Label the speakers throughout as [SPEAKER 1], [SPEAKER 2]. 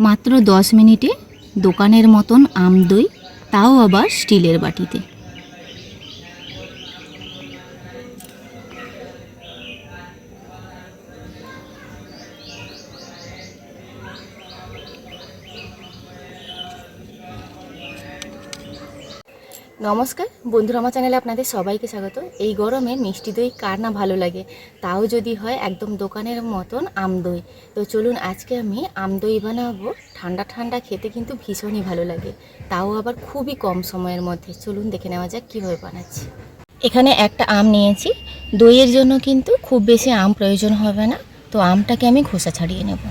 [SPEAKER 1] মাত্র দশ মিনিটে দোকানের মতন আম দই তাও আবার স্টিলের বাটিতে। নমস্কার, বন্ধুরা আমার চ্যানেলে আপনাদের সবাইকে স্বাগত। এই গরমে মিষ্টি দই কার না ভালো লাগে? তাও যদি হয় একদম দোকানের মতন আম দই। তো চলুন আজকে আমি আম দই বানাবো। ঠান্ডা ঠান্ডা খেতে কিন্তু ভীষণই ভালো লাগে। তাও আবার খুবই কম সময়ের মধ্যে। চলুন দেখে নেওয়া যাক কীভাবে বানাচ্ছি। এখানে একটা আম নিয়েছি। দইয়ের জন্য কিন্তু খুব বেশি আম প্রয়োজন হবে না। তো আমটাকে আমি খোসা ছাড়িয়ে নেব।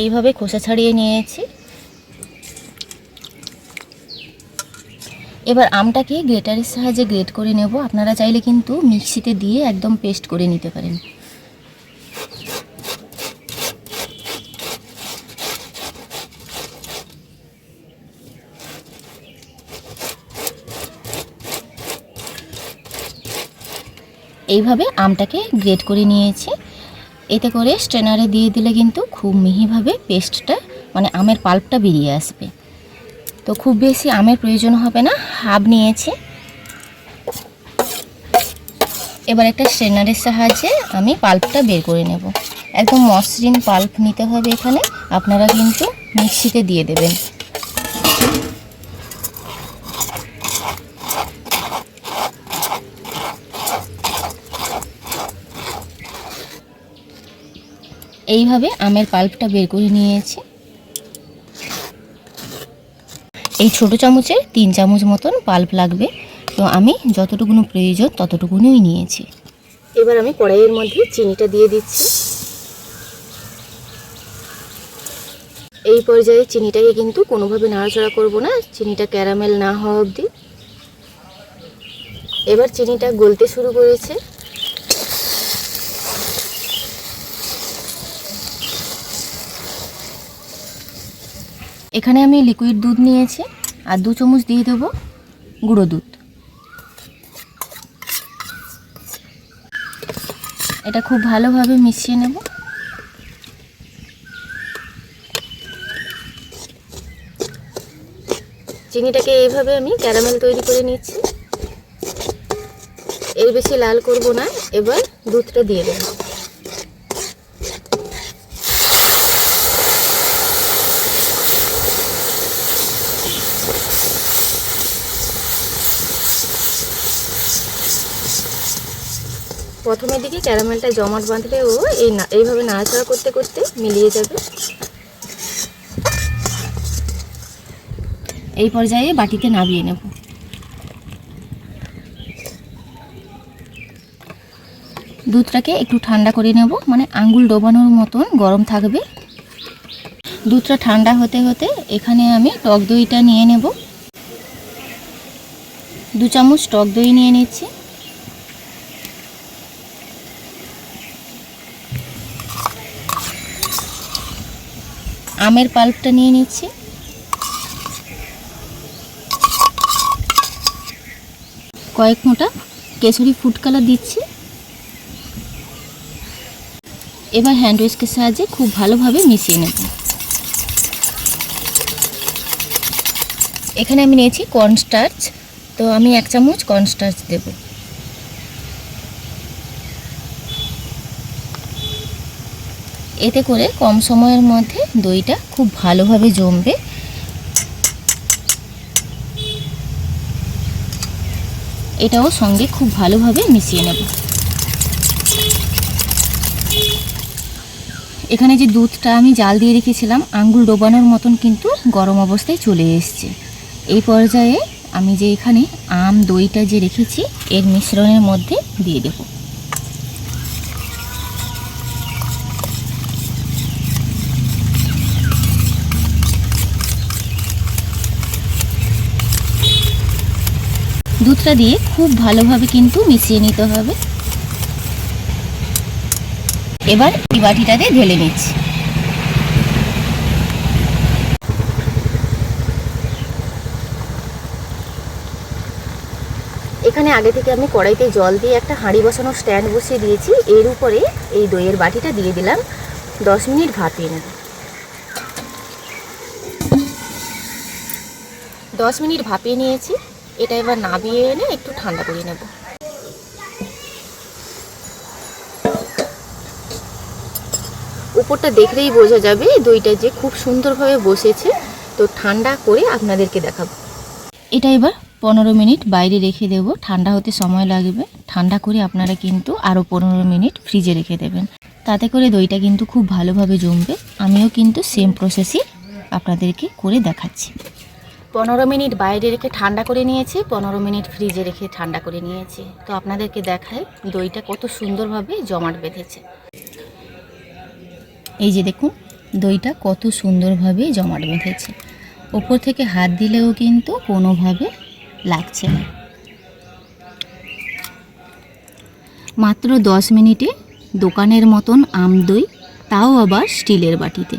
[SPEAKER 1] এইভাবে খোসা ছাড়িয়ে নিয়েছি। এবার আমটাকে গ্রেটারের সাহায্যে গ্রেট করে নেব। আপনারা চাইলে কিন্তু মিক্সিতে দিয়ে একদম পেস্ট করে নিতে পারেন। এইভাবে আমটাকে গ্রেট করে নিয়েছি। এতে করে স্ট্রেনারে দিয়ে দিলে কিন্তু খুব মিহিভাবে পেস্টটা মানে আমের পাল্পটা বেরিয়ে আসবে। তো খুব বেশি আমের প্রয়োজন হবে না, হাফ নিয়েছি। এবার একটা স্ট্রেনারের সাহায্যে আমি পাল্পটা বের করে নেব। একদম মসৃণ পাল্প নিতে হবে এখানে। আপনারা কিন্তু মিক্সিতে দিয়ে দেবেন। এইভাবে আমের পাল্পটা বের করে নিয়েছি। এই ছোট চামচে তিন চামচ মতন পাল্প লাগবে। তো আমি যতটুকুনো প্রয়োজন ততটুকুনই নিয়েছি। এবার আমি কড়াইয়ের মধ্যে চিনিটা দিয়ে দিচ্ছি। এই পর্যায়ে চিনিটাকে কিন্তু কোনোভাবে নাড়াচাড়া করব না। চিনিটা ক্যারামেল না হওয়া অবধি। এবার চিনিটা গলতে শুরু করেছে। এখানে আমি লিকুইড দুধ নিয়েছি, আর দু চামচ দিয়ে দেবো গুঁড়ো দুধ। এটা খুব ভালোভাবে মিশিয়ে নেব। চিনিটাকে এইভাবে আমি ক্যারামেল তৈরি করে নিচ্ছি। এর বেশি লাল করব না, এবার দুধটা দিয়ে দেবো। প্রথমের দিকে ক্যারামেলটা জমাট বাঁধলে ও এই না এইভাবে নাড়াচাড়া করতে করতে মিলিয়ে যাবে। এই পর্যায়ে বাটিতে নামিয়ে নেব। দুধটাকে একটু ঠান্ডা করে নেব মানে আঙ্গুল ডোবানোর মতন গরম থাকবে। দুধটা ঠান্ডা হতে হতে এখানে আমি টক দইটা নিয়ে নেব। দু চামচ টক দই নিয়ে নিচ্ছি। আমের পাল্পটা নিয়ে নিচ্ছি। কয়েক মোটা কেশরি ফুড কালার দিচ্ছি। এবার হ্যান্ড উইস্কের সাহায্যে খুব ভালোভাবে মিশিয়ে নেব। এখানে আমি নিয়েছি কর্নস্টার্চ তো আমি এক চামচ কর্নস্টার্চ দেবো। এতে করে কম সময়ের মধ্যে দইটা খুব ভালোভাবে জমবে। এটাও সঙ্গে খুব ভালোভাবে মিশিয়ে নেব। এখানে যে দুধটা আমি জাল দিয়ে রেখেছিলাম আঙ্গুল ডোবানোর মতন কিন্তু গরম অবস্থায় চলে এসছে। এই পর্যায়ে আমি যে এখানে আম দইটা যে রেখেছি, এর মিশ্রণের মধ্যে দিয়ে দেবো। দুধটা দিয়ে খুব ভালোভাবে কিন্তু মিশিয়ে নিতে হবে। এবার এই বাটিটাতে ঢেলে নিচ্ছি। এখানে আগে থেকে আমি কড়াইতে জল দিয়ে একটা হাঁড়ি বসানো স্ট্যান্ড বসিয়ে দিয়েছি। এর উপরে এই দইয়ের বাটিটা দিয়ে দিলাম। দশ মিনিট ভাপিয়ে নেব। দশ মিনিট ভাপিয়ে নিয়েছি। এটা এবার নাবিয়ে এনে একটু ঠান্ডা করে নেব। উপরটা দেখলেই বোঝা যাবে দইটা যে খুব সুন্দরভাবে বসেছে। তো ঠান্ডা করে আপনাদেরকে দেখাবো। এটা এবার পনেরো মিনিট বাইরে রেখে দেবো। ঠান্ডা হতে সময় লাগবে। ঠান্ডা করে আপনারা কিন্তু আরও পনেরো মিনিট ফ্রিজে রেখে দেবেন। তাতে করে দইটা কিন্তু খুব ভালোভাবে জমবে। আমিও কিন্তু সেম প্রসেসই আপনাদেরকে করে দেখাচ্ছি। পনেরো মিনিট বাইরে রেখে ঠান্ডা করে নিয়েছি, পনেরো মিনিট ফ্রিজে রেখে ঠান্ডা করে নিয়েছি। তো আপনাদেরকে দেখায় দইটা কত সুন্দরভাবে জমাট বেঁধেছে। এই যে দেখুন, দইটা কত সুন্দরভাবে জমাট বেঁধেছে। ওপর থেকে হাত দিলেও কিন্তু কোনোভাবে লাগছে না। মাত্র দশ মিনিটে দোকানের মতন আম দই, তাও আবার স্টিলের বাটিতে।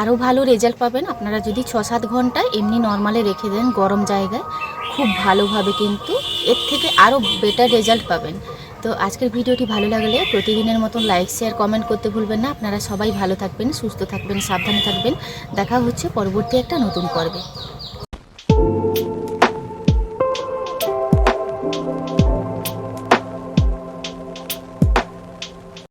[SPEAKER 1] আরও ভালো রেজাল্ট পাবেন। আপনারা যদি ছ সাত ঘণ্টা এমনি নর্মালে রেখে দেন গরম জায়গায়, খুব ভালোভাবে কিন্তু এর থেকে আরও বেটার রেজাল্ট পাবেন। তো আজকের ভিডিওটি ভালো লাগলে প্রতিদিনের মতন লাইক শেয়ার কমেন্ট করতে ভুলবেন না। আপনারা সবাই ভালো থাকবেন, সুস্থ থাকবেন, সাবধানে থাকবেন। দেখা হচ্ছে পরবর্তী একটা নতুন পর্বে।